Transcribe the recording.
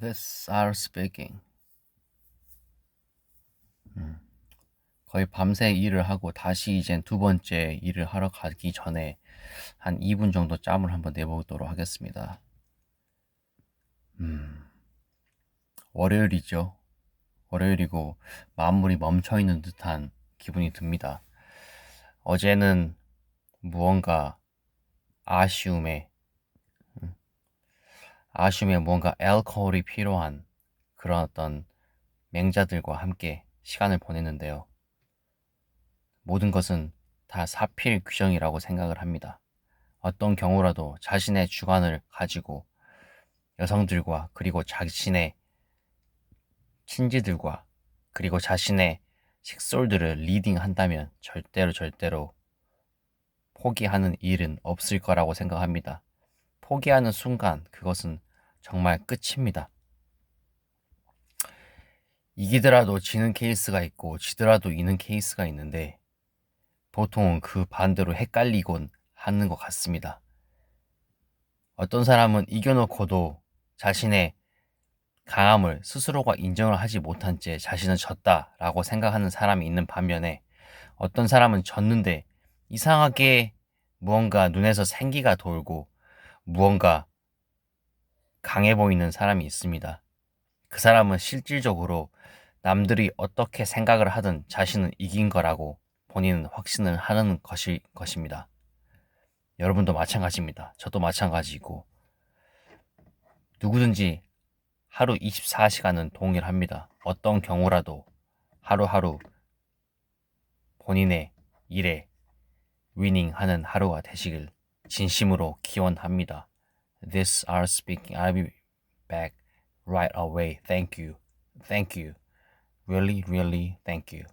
This are speaking. 음, 거의 밤새 일을 하고 다시 이젠 두 번째 일을 하러 가기 전에 한 2분 정도 짬을 한번 내보도록 하겠습니다. 음, 월요일이죠. 월요일이고 만물이 멈춰 있는 듯한 기분이 듭니다. 어제는 무언가 아쉬움에 음, 아쉬움에 뭔가 알코올이 필요한 그런 어떤 맹자들과 함께 시간을 보냈는데요. 모든 것은 다 사필 규정이라고 생각을 합니다. 어떤 경우라도 자신의 주관을 가지고 여성들과 그리고 자신의 친지들과 그리고 자신의 식솔들을 리딩한다면 절대로 절대로 포기하는 일은 없을 거라고 생각합니다. 포기하는 순간 그것은 정말 끝입니다. 이기더라도 지는 케이스가 있고 지더라도 이는 케이스가 있는데 보통은 그 반대로 헷갈리곤 하는 것 같습니다. 어떤 사람은 이겨놓고도 자신의 강함을 스스로가 인정을 하지 못한 채 자신은 졌다라고 생각하는 사람이 있는 반면에 어떤 사람은 졌는데 이상하게 무언가 눈에서 생기가 돌고 무언가 강해 보이는 사람이 있습니다. 그 사람은 실질적으로 남들이 어떻게 생각을 하든 자신은 이긴 거라고 본인은 확신을 하는 것일 것입니다. 여러분도 마찬가지입니다. 저도 마찬가지고 누구든지 하루 24시간은 동일합니다. 어떤 경우라도 하루하루 본인의 일에 위닝하는 하루가 되시길 진심으로 기원합니다. This are speaking. I'll be back right away. Thank you. Thank you. Really, really thank you.